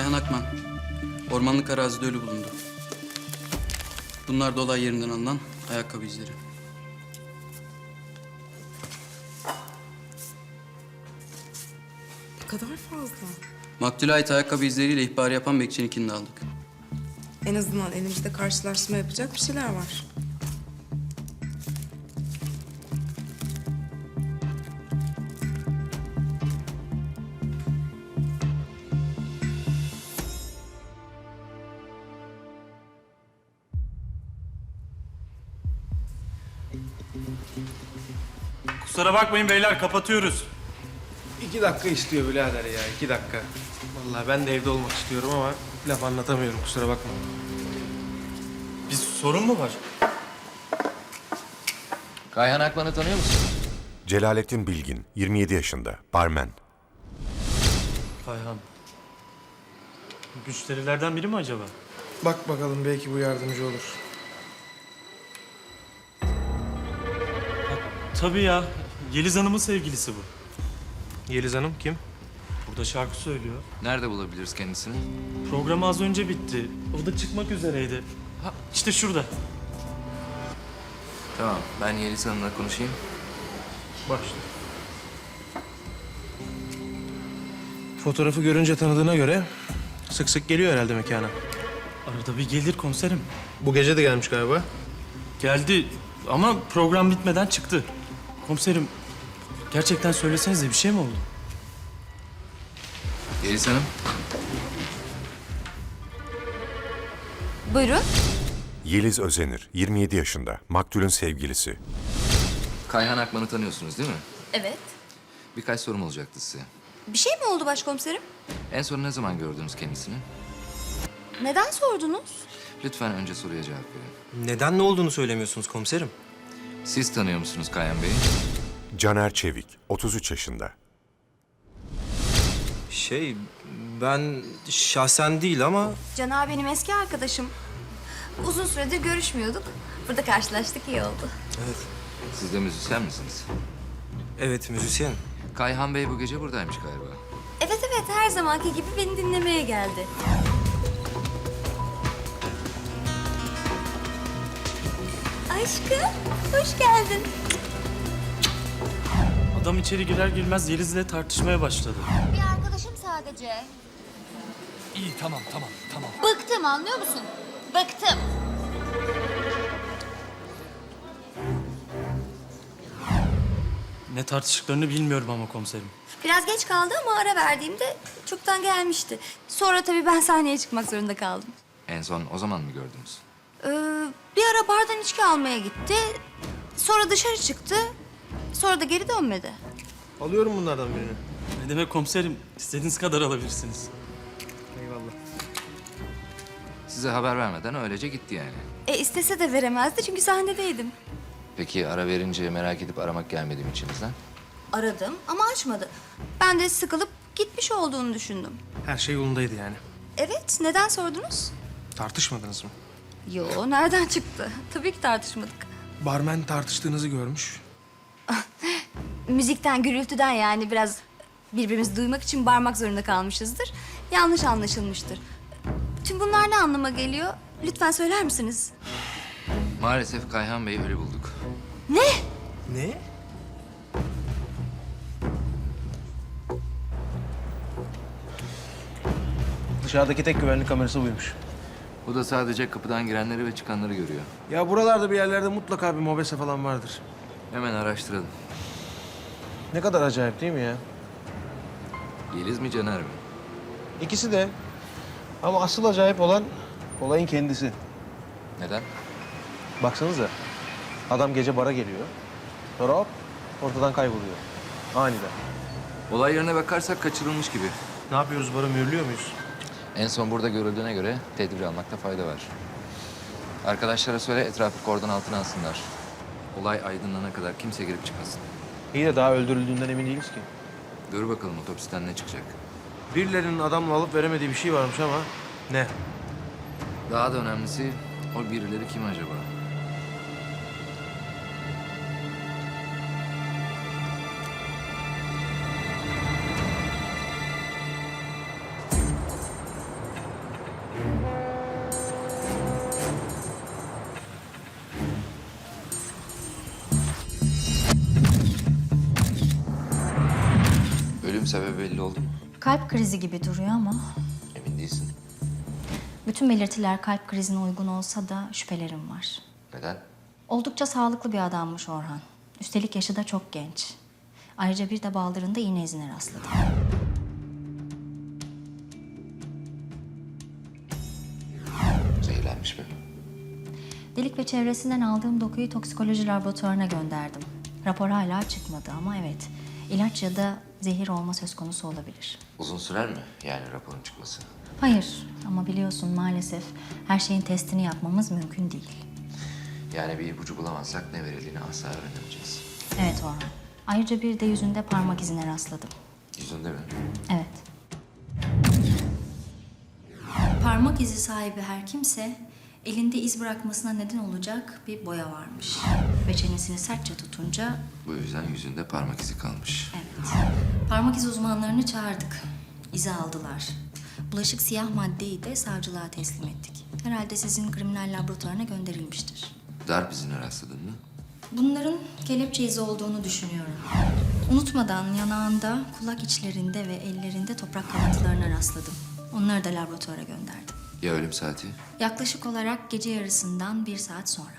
Kayhan Akman. Ormanlık arazide ölü bulundu. Bunlar da olay yerinden alınan ayakkabı izleri. Ne kadar fazla. Maktule ait ayakkabı izleriyle ihbar yapan bekçininkini de aldık. En azından elimizde karşılaştırma yapacak bir şeyler var. Kusura bakmayın beyler kapatıyoruz. İki dakika istiyor birader ya, iki dakika. Vallahi ben de evde olmak istiyorum ama laf anlatamıyorum, kusura bakma. Bir sorun mu var? Kayhan Akman'ı tanıyor musun? Celalettin Bilgin, 27 yaşında, barmen. Kayhan. Müşterilerden biri mi acaba? Bak bakalım belki bu yardımcı olur. Tabii ya. Yeliz Hanım'ın sevgilisi bu. Yeliz Hanım kim? Burada şarkı söylüyor. Nerede bulabiliriz kendisini? Program az önce bitti. O da çıkmak üzereydi. Ha, işte şurada. Tamam, ben Yeliz Hanım'la konuşayım. Başla. Fotoğrafı görünce tanıdığına göre sık sık geliyor herhalde mekana. Arada bir gelir komiserim. Bu gece de gelmiş galiba. Geldi ama program bitmeden çıktı. Komiserim gerçekten söylesenize bir şey mi oldu? Yeliz Hanım, Buyurun. Yeliz Özenir, 27 yaşında, maktulün sevgilisi. Kayhan Akman'ı tanıyorsunuz değil mi? Evet. Birkaç sorum olacaktı size. Bir şey mi oldu başkomiserim? En son ne zaman gördünüz kendisini? Neden sordunuz? Lütfen önce soruya cevap verin. Neden ne olduğunu söylemiyorsunuz komiserim? Siz tanıyor musunuz Kayhan Bey'i? Caner Çevik, 33 yaşında. Şey, ben şahsen değil ama Can abi benim eski arkadaşım. Uzun süredir görüşmüyorduk. Burada karşılaştık iyi oldu. Siz de müzisyen misiniz? evet müzisyen. Kayhan Bey bu gece buradaymış galiba. Evet evet her zamanki gibi beni dinlemeye geldi. Aşkım hoş geldin. Adam içeri girer girmez Yeliz'le tartışmaya başladı. Bir arkadaşım sadece. İyi tamam tamam tamam. Bıktım anlıyor musun? Bıktım. Ne tartıştıklarını bilmiyorum ama komiserim. Biraz geç kaldı ama ara verdiğimde çoktan gelmişti. Sonra tabii ben sahneye çıkmak zorunda kaldım. En son o zaman mı gördünüz? Ee, bir ara bardan içki almaya gitti. Sonra dışarı çıktı. Sonra da geri dönmedi. Alıyorum bunlardan birini. Ne demek komiserim? İstediğiniz kadar alabilirsiniz. Eyvallah. Size haber vermeden öylece gitti yani. E istese de veremezdi çünkü sahnedeydim. Peki ara verince merak edip aramak gelmedi mi içinizden? Aradım ama açmadı. Ben de sıkılıp gitmiş olduğunu düşündüm. Her şey yolundaydı yani. Evet, neden sordunuz? Tartışmadınız mı? Yo, nereden çıktı? Tabii ki tartışmadık. Barmen tartıştığınızı görmüş. Müzikten, gürültüden yani biraz birbirimizi duymak için bağırmak zorunda kalmışızdır. Yanlış anlaşılmıştır. Tüm bunlar ne anlama geliyor? Lütfen söyler misiniz? Maalesef Kayhan Bey'i ölü bulduk. Ne? Ne? Dışarıdaki tek güvenlik kamerası buymuş. Bu da sadece kapıdan girenleri ve çıkanları görüyor. Ya buralarda bir yerlerde mutlaka bir mobese falan vardır. Hemen araştıralım. Ne kadar acayip değil mi ya? Yeliz mi Caner mi? İkisi de. Ama asıl acayip olan olayın kendisi. Neden? Baksanıza. Adam gece bara geliyor. Sonra hop ortadan kayboluyor. Aniden. Olay yerine bakarsak kaçırılmış gibi. Ne yapıyoruz bara mühürlüyor muyuz? En son burada görüldüğüne göre tedbir almakta fayda var. Arkadaşlara söyle etrafı kordon altına alsınlar. Olay aydınlanana kadar kimse girip çıkmasın. İyi de daha öldürüldüğünden emin değiliz ki. Dur bakalım otopsiden ne çıkacak. Birilerinin adamla alıp veremediği bir şey varmış ama ne? Daha da önemlisi o birileri kim acaba? Sebebi belli oldu mu? Kalp krizi gibi duruyor ama Emin değilsin. bütün belirtiler kalp krizine uygun olsa da şüphelerim var. Neden? Oldukça sağlıklı bir adammış Orhan. Üstelik yaşı da çok genç. Ayrıca bir de baldırında iğne izine rastladım. Zehirlenmiş mi? Delik ve çevresinden aldığım dokuyu toksikoloji laboratuvarına gönderdim. Rapor hala çıkmadı ama evet, ilaç ya da zehir olma söz konusu olabilir. Uzun sürer mi yani raporun çıkması? Hayır ama biliyorsun maalesef her şeyin testini yapmamız mümkün değil. Yani bir ipucu bulamazsak ne verildiğini asla öğrenemeyeceğiz. Evet Orhan. Ayrıca bir de yüzünde parmak izine rastladım. Yüzünde mi? Evet. Parmak izi sahibi her kimse elinde iz bırakmasına neden olacak bir boya varmış. Ve çenesini sertçe tutunca Bu yüzden yüzünde parmak izi kalmış. evet. Parmak izi uzmanlarını çağırdık. İzi aldılar. Bulaşık siyah maddeyi de savcılığa teslim ettik. Herhalde sizin kriminal laboratuvarına gönderilmiştir. Darp izine rastladın mı? Bunların kelepçe izi olduğunu düşünüyorum. Unutmadan yanağında, kulak içlerinde ve ellerinde toprak kalıntılarına rastladım. Onları da laboratuvara gönderdim. Ya ölüm saati? Yaklaşık olarak gece yarısından bir saat sonra.